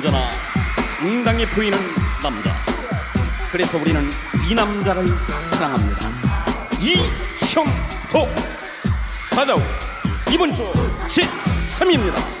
언제나 당당히 보이는 남자. 그래서 우리는 이 남자를 사랑합니다. 이형도 사자우 이번 주 제3입니다.